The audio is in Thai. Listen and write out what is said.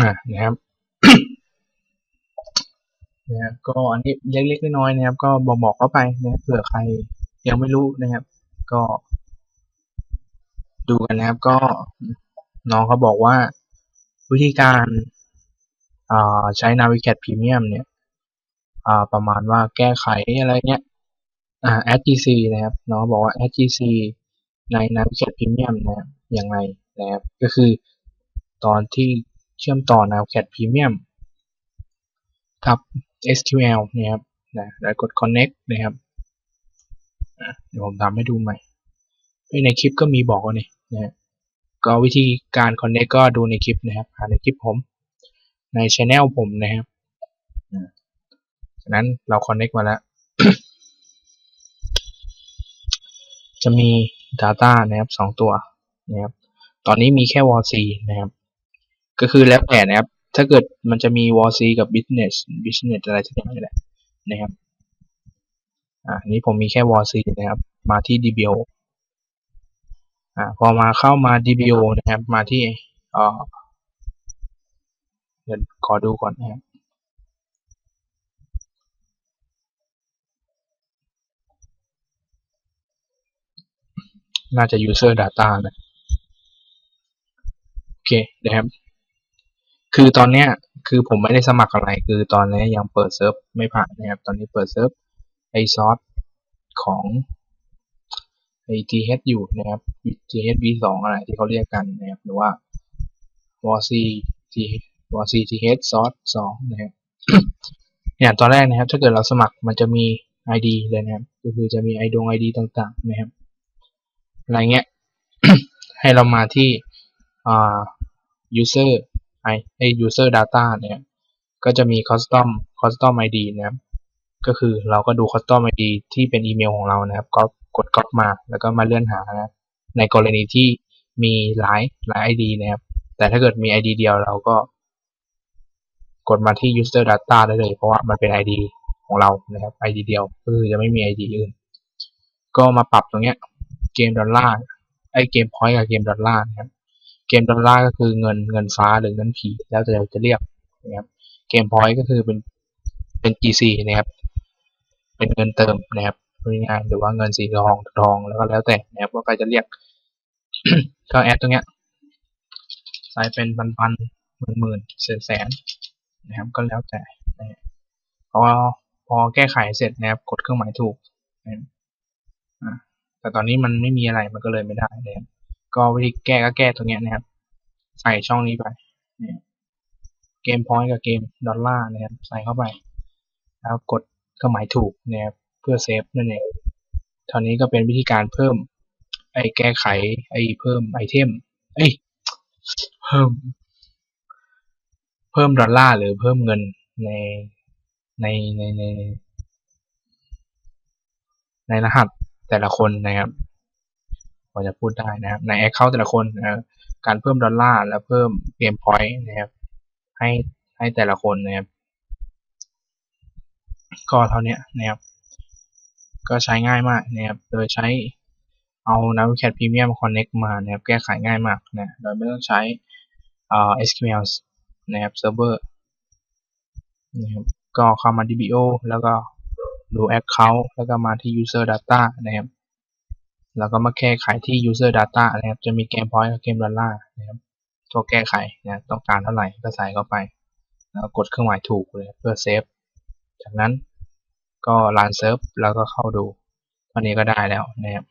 อ่านะครับนะก็อันนี้เล็กๆน้อยๆนะครับ ก็บอกบอกเข้าไปนะเผื่อใครยังไม่รู้นะครับ ก็ ดูกันนะครับ ก็น้องเขาบอกว่าวิธีการใช้ Navigat Premium เนี่ยประมาณว่าแก้ไขอะไรเงี้ยอ่า SGC นะครับน้องบอกว่า SGC ใน Navigat Premium นะอย่างไรนะครับ ก็คือตอนที่ เชื่อมต่อ Navigat Premium กับ SQL นะครับนะแล้วกด connect นะครับเดี๋ยวผมทำให้ดูใหม่ในคลิปก็มีบอกว่านี่นะก็วิธีการ connect ก็ดูในคลิปนะครับหาในคลิปผมใน channel ผมนะครับฉะนั้นเรา connect มาแล้ว จะมี data นะครับสองตัวนะครับตอนนี้มีแค่ wall c นะครับ ก็คือแล้วแต่นะครับ ถ้าเกิดมันจะมี w a r c กับ business business อะไรสักอย่างนี่แหละนะครับอ่านี้ผมมีแค่ w a r c นะครับ มาที่ DBO อ่าพอมาเข้ามา DBO นะครับ มาที่อ่อเดี๋ยวขอดูก่อนนะครับน่าจะ user data นะ โอเคนะครับ คือตอนเนี้ยคือผมไม่ได้สมัครอะไร คือตอนนี้ยังเปิดเซิร์ฟไม่ผ่านนะครับ ตอนนี้เปิดเซิร์ฟไอซอสของไอ th อยู่นะครับ th v 2 อะไรที่เขาเรียกกันนะครับ หรือว่า wc wc th ซอส2นะครับอย่างตอนแรกนะครับ ถ้าเกิดเราสมัครมันจะมี id เลยนะครับ ก็คือจะมีไอดง id ต่างๆ นะครับ อะไรเงี้ย ให้เรามาที่อ่า user ไอ้ user data เนี่ยก็จะมี custom custom id นะครับก็คือเราก็ดู custom id ที่เป็นอีเมลของเรานะครับก็กด copy มาแล้วก็มาเลื่อนหานะในกรณีที่มีหลายหลาย id นะครับแต่ถ้าเกิดมี id เดียวเราก็ กดมาที่ user data ได้เลย เพราะว่ามันเป็น id ของเรานะครับ id เดียวก็คือจะไม่มี id อื่น ก็มาปรับตรงเนี้ยเกมดอลลาร์ไอเกมพอยต์กับเกมดอลลาร์นะครับ เกมดอลลาร์ก็คือเงินเงินฟ้าหรือเงินผีแล้วแต่เราจะเรียกนะครับเกมพอยต์ก็คือเป็นเป็น GC นะครับ เป็นเงินเติมนะครับง่ายหรือว่าเงินสีทองทองแล้วก็แล้วแต่นะครับว่าใครจะเรียกก็แอดตรงเนี้ยใส่เป็นพันพันหมื่นหมื่นแสนแสนนะครับก็แล้วแต่พอพอแก้ไขเสร็จนะครับกดเครื่องหมายถูกนะแต่ตอนนี้มันไม่มีอะไรมันก็เลยไม่ได้นะครับ ก็วิธีแก้ก็แก้ตรงนี้นะครับ ใส่ช่องนี้ไปเกมพอยต์กับเกมดอลลาร์นะครับ ใส่เข้าไป แล้วกดเครื่องหมายถูกนะครับเพื่อเซฟนั่นเองเท่านี้ก็เป็นวิธีการเพิ่ม ไอ้แก้ไขไอ้เพิ่มไอเทมเอ้ยเพิ่ม เพิ่มดอลลาร์หรือเพิ่มเงินในในในในในรหัสแต่ละคนนะครับ อจะพูดได้นะครับ ใน Account แต่ละคนนะการเพิ่มดอลลาร์และเพิ่มเกมพอยต์นะครับ ให้ให้แต่ละคนนะครับก็เท่านี้นะครับ ก็ใช้ง่ายมากนะครับ โดยใช้เอา Navigat Premium Connect มานะครับ แก้ไขง่ายมากนะโดยไม่ต้องใช้ SQL นะครับ Server นะครับก็เข้ามา DBO แล้วก็ดู Account แล้วก็มาที่ User Data นะครับ แล้วก็มาแก้ไขที่ user data นะครับ จะมีเกม point กับเกมดอลลาร์นะครับ ตัวแก้ไขนะต้องการเท่าไหร่ก็ใส่เข้าไป แล้วกดเครื่องหมายถูกเลยเพื่อเซฟ จากนั้นก็รันเซิร์ฟแล้วก็เข้าดูตอนนี้ก็ได้แล้วนะครับ